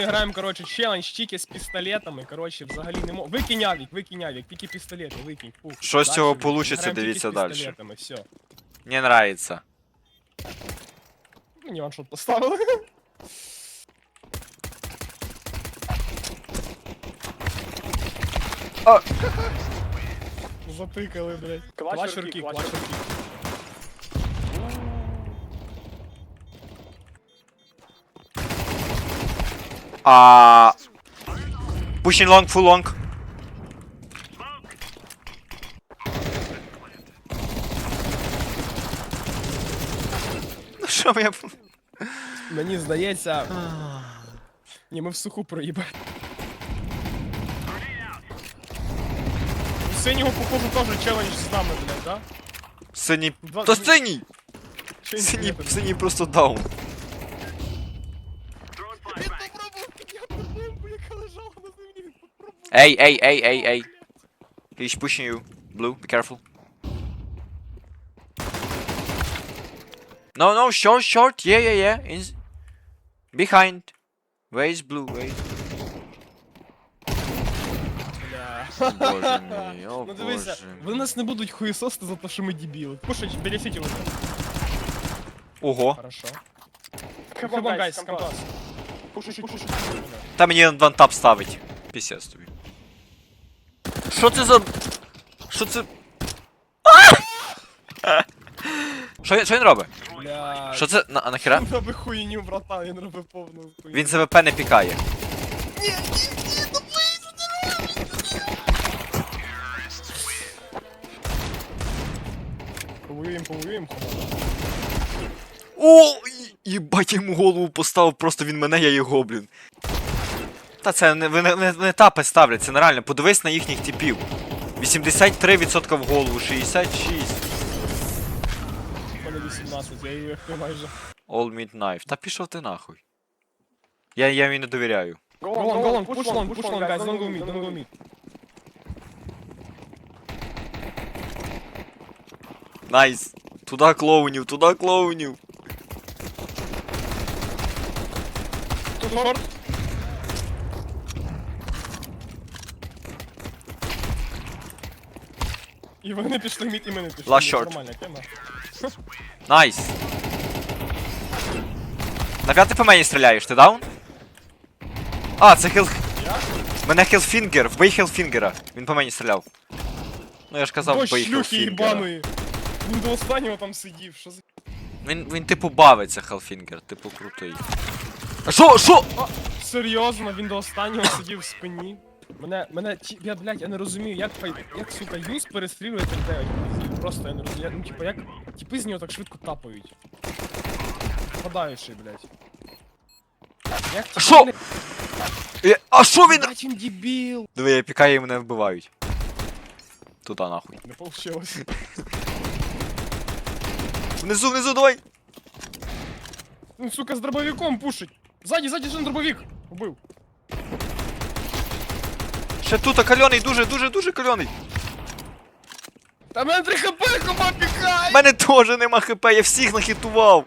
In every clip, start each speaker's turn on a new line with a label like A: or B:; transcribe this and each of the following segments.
A: Ми граємо, коротше, челендж тільки з пістолетами, коротше, взагалі не мо... Викинь авік, викинь авік, тільки пістолети, викинь. Фу.
B: Що з
A: Дальше
B: цього
A: викинь.
B: получиться,
A: Граємо тільки
B: дивіться
A: з
B: дальше.
A: пістолетами, Все.
B: Мені нравится.
A: Мені ваншот поставили.
B: А.
A: Затикали, блядь.
C: Клач
A: Клач
C: руки.
B: Pushing long, full long. Ну що я...
A: Мені здається. Ні, ми в суху проїбали. У синього, походу, теж челендж з нами, блядь, да?
B: Синій... Та синій! Синій, синій просто даун.
A: попробував.
B: Ей, ей, ей, ей, ей. He's pushing you. Blue, be careful. No, no, short, short. Yeah, yeah, yeah. In... Behind. Where is blue? Where is...
A: Бля.
B: Боже мій, о
A: Ну дивися,
B: боже.
A: вони нас не будуть хуєсости за те, що ми дебіли. Пушить, біля сіті лежать.
B: Ого.
A: Хорошо.
C: Come
A: Come
C: on,
A: on,
C: guys,
A: guys,
C: come
A: come
C: on.
A: on.
C: Пуши, пуши, пуши.
B: Та мені вантап ставить. Пісець тобі. Що це за... Що це... Що він, що він робить?
A: Бля.
B: Що це? На, а нахера?
A: Він робить хуйню, братан, він робить повну хуйню.
B: Він це ВП не пікає.
A: Повоюємо, повоюємо, хома.
B: О! Їбать, я йому голову поставив, просто він мене, я його, блін. Та це не, не, не, не тапи ставлять, це нереально. Подивись на їхніх типів. 83% в голову, 66.
A: У мене 18, я її майже.
B: All mid knife. Та пішов ти нахуй. Я, я їй не довіряю.
A: Go on, go on, push long, push long, guys, don't go mid, don't go mid.
B: Найс. Туда клоунів, туда клоунів.
A: Тут шорт. І вони пішли мід, і ми не пішли.
B: Last short.
A: Нормальна тема.
B: Найс. Нафіга ти по мені стріляєш, ти даун? А, це хіл... Мене хілфінгер, вбий хілфінгера. Він по мені стріляв. Ну я ж казав,
A: До
B: вбий
A: шлюхи
B: хілфінгера.
A: їбаної. Він до останнього там сидів, що за...
B: Він, він типу бавиться, хелфінгер, типу крутий. А що, що?
A: Серйозно, він до останнього сидів в спині. Мене, мене, ті- я, блядь, я не розумію, як, фай- як, сука, юз перестрілює так Просто я не розумію, я- ну, типа, як, типи з нього так швидко тапають. Впадаючий, блядь. Як
B: Що?
A: не-
B: Е, А що він?
A: Блядь, він дебіл!
B: Диви, я пікаю і мене вбивають. Туда нахуй.
A: Не получилось.
B: Внизу, внизу, давай!
A: Ну, сука, з дробовиком пушить. Ззаді, ззаді, жен дробовик. Убив.
B: Ще тут кальоний, дуже, дуже, дуже кальоний.
A: Та мене 3 хп, кома
B: У мене теж нема хп, я всіх нахитував.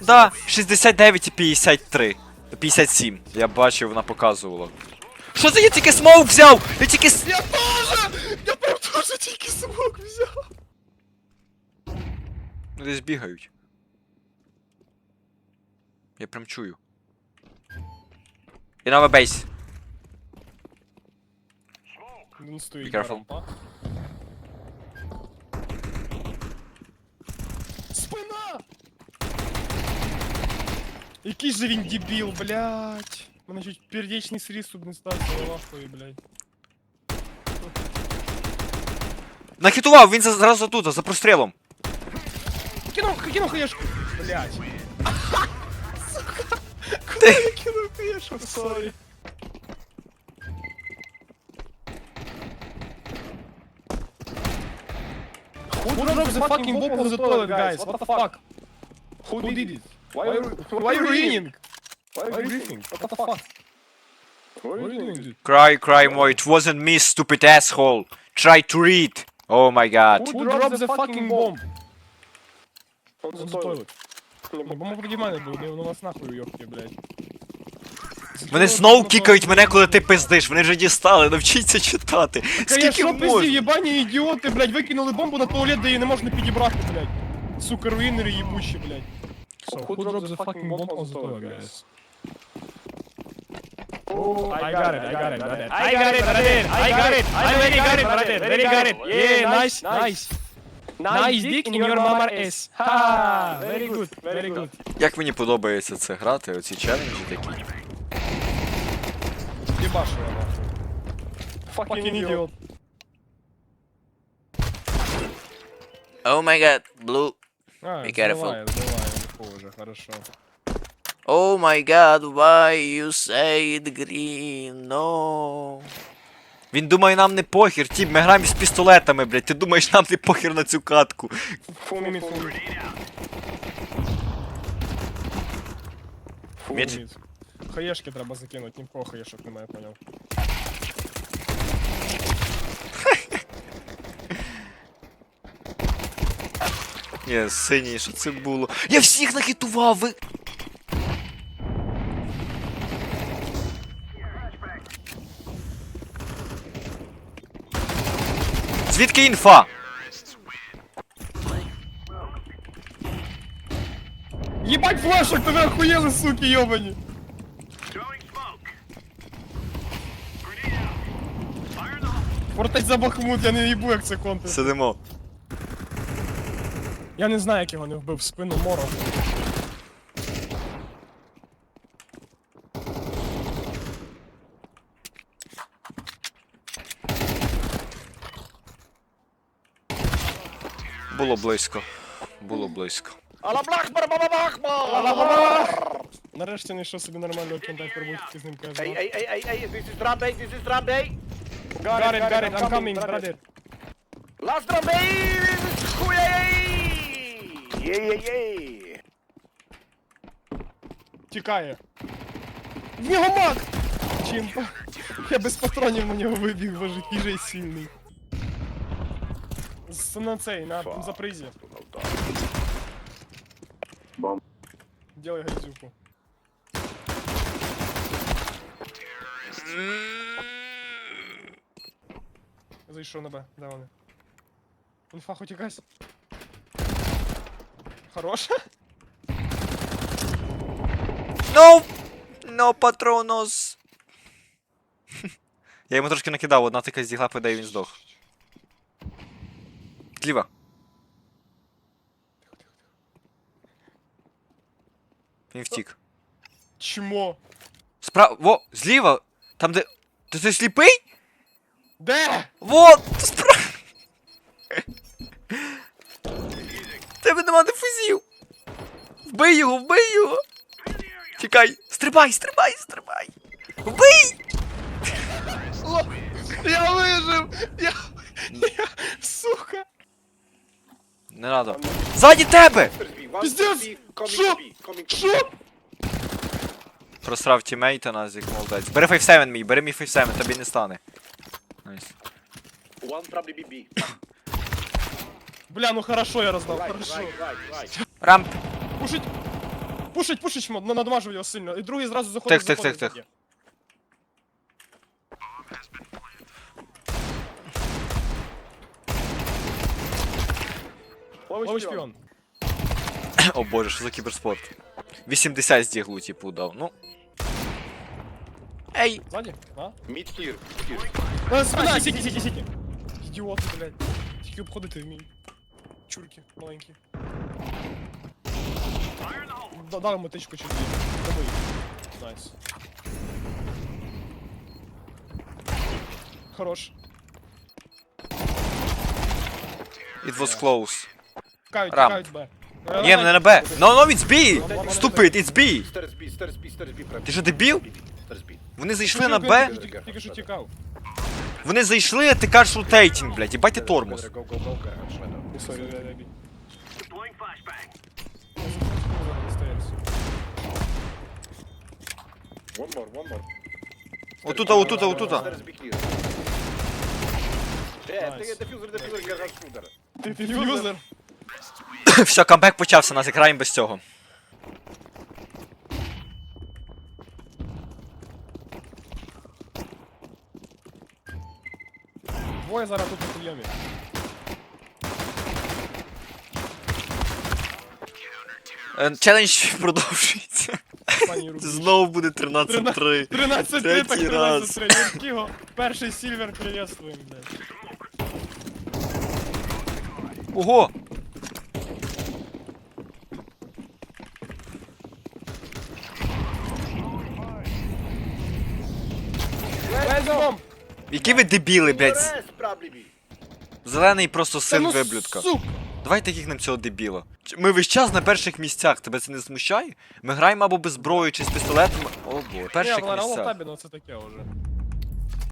B: Да, 69 і 53. 57. Я бачив, вона показувала. Що це я тільки смоук взяв? Я тільки с...
A: Я тоже! Я прям тоже тільки смог взяв.
B: Ну, Десь бігають. Я прям чую. І новий бейс.
A: Він стоїть
B: Be careful.
A: рампа. Спина! Який же він дебіл, блядь. У мене чуть пердечний сріз тут не стався, я лахую, блядь.
B: Нахитував, він за- зразу тут, за прострілом.
A: Кинув, кинув хаєшку. Блядь. thing. Killer fish, I'm sorry. Who, Who dropped the fucking bomb on the toilet, guys? What the fuck? Who, did it?
C: Why are,
A: why are you reading?
C: Why
A: are you reading? What the fuck?
C: What
A: are you doing.
B: Cry, cry, Mo, it wasn't me, stupid asshole. Try to read. Oh my god.
A: Who dropped the fucking bomb?
C: On
A: the toilet. Ну, бо проти мене були, ну вас нахуй уйобки, блядь.
B: Вони знову кікають мене, коли ти пиздиш. Вони вже дістали, навчіться читати. Скільки
A: що пиздів,
B: можна?
A: єбані ідіоти, блядь, викинули бомбу на туалет, де її не можна підібрати, блядь. Сука, руїнери їбучі, блядь. So, who dropped the fucking bomb on the toilet, guys?
C: Oh,
A: I got it, I got it, brother. I got it, brother. I got it. I very got it, brother. Very got it. Yeah, nice, nice. Nice dick in your mama ass. Ha, very good, very good.
B: Як мені подобається це грати, оці челенджі такі.
A: Ебашу я нахуй. Fucking idiot.
B: О май гад, блу.
A: А,
B: Be careful.
A: сдавай, сдавай, инфу уже, хорошо.
B: О май гад, why you say it green, no. Він думає, нам не похер, тіп, ми граємо з пістолетами, блядь. Ти думаєш, нам не похер на цю катку. Міч.
A: Хаєшки треба закинуть, нікого хаєшок немає, поняв.
B: Ні, синій, що це було? Я всіх нахитував, ви. Звідки інфа?
A: Єбать флешок, ви охуєли, суки, йобані! Фортець за Бахмут, я не їбу, як це контент.
B: Сидимо.
A: Я не знаю, як його не вбив в спину моро.
B: Було близько. Було близько.
A: Нарешті знайшов собі нормального кента, як пробувати з ним каже.
C: hey, hey, hey, hey, this is drum day, this is drum
A: it, got it, I'm coming, brother.
C: Last drum this is yeah, yeah.
A: Тікає. В нього маг! Чимпа. Я без патронів на нього вибіг, боже, же сильний. З- На цей, на запризі. Делай грязюку. Зайшов на Б, де вони? Інфа хоч якась. Хороша?
B: No! No патронос. Я йому трошки накидав, одна така здігла падає, він здох. Зліва. Він втік.
A: Чмо?
B: Справа. Во! Зліва! Там де. Ти ти сліпий?
A: Де?
B: Вот! Справа! Тебе нема дифузів! Вбий його, вбий його! Тікай! Стрибай, стрибай, стрибай! Вбий!
A: Я вижив! Я... я... Сука!
B: Не надо. Ззаді тебе!
A: Пиздец! Що? Що?
B: Просрав тімейта нас, як молодець. Бери 5-7 мій, бери мій 5-7, тобі не стане. Найс.
C: One probably B, B.
A: Бля, ну хорошо я роздав,
C: Right,
A: хорошо.
C: right, right, right.
B: Рамп.
A: Пушить! Пушить, пушить, шмот, ну надмажу його сильно. І другий зразу заходить.
B: Тих, тих,
A: заходить
B: тих.
A: Ловить шпіон.
B: О боже, що за кіберспорт. 80 здіглу, типу, дав. Ну. Ей!
A: Ззаді? А?
C: Mid here, here.
A: Е, Спина, сіки, сіки, сіки. Ідіоти, блядь. Тільки обходити вміють. Чурки маленькі. Да- Дав йому тичку чи дві. Добий. Найс. Хорош.
B: It was close.
A: Тікають,
B: Рам.
A: тікають Б.
B: Ні, не на Б. No, no, it's B! Stupid, it's B!
C: B, stairs B, stairs B, prep.
B: Ти що, дебіл? Вони зайшли на Б,
A: Тільки- що тікав.
B: вони зайшли, а ти кажеш ротейтінг, блядь, їбать ти тормоз.
C: Go, go. One more, one more.
B: Отута, отута, отута.
C: Clear.
A: Nice.
C: take a diffuser, diffuser.
A: Ти фьюзер?
B: Все, камбек почався, нас граємо без цього.
A: Двоє зараз тут на прийомі.
B: Е, Челендж продовжується. Знову буде 13-3.
A: 13
B: 3
A: так 13-3. Юркіго, перший сільвер приветствуємо, блядь.
B: Ого!
A: Лезом!
B: Які ви дебіли, блядь. Зелений просто син
A: ну,
B: виблюдка.
A: Давай
B: Давайте їх нам цього дебіла. Ми весь час на перших місцях, тебе це не смущає? Ми граємо або без зброї, чи з пістолетом. О бо,
A: Ні,
B: перших місцях.
A: це таке вже.